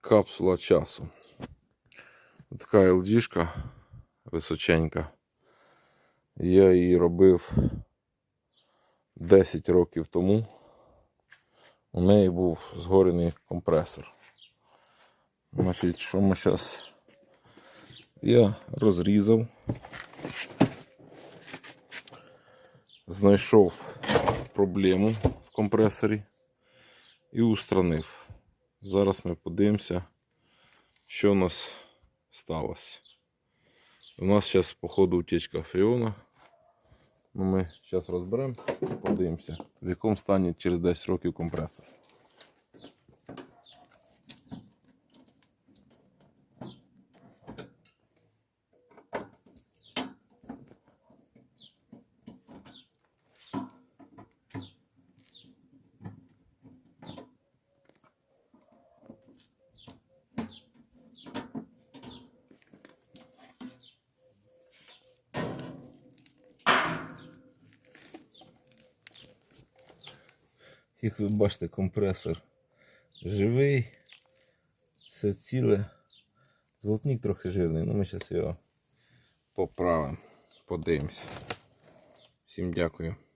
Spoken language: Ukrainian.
капсула часу. Така LG височенька. Я її робив 10 років тому. У неї був згорений компресор. Значить, що ми зараз? Я розрізав, знайшов проблему в компресорі і устранив. Зараз ми подивимося, що у нас сталося. У нас зараз, походу, утечка фреона. Ну, ми зараз розберемо і подивимося, в якому стані через 10 років компресор. Як ви бачите, компресор живий, все ціле. Золотник трохи жирний, але ми зараз його поправимо, подивимося. Всім дякую.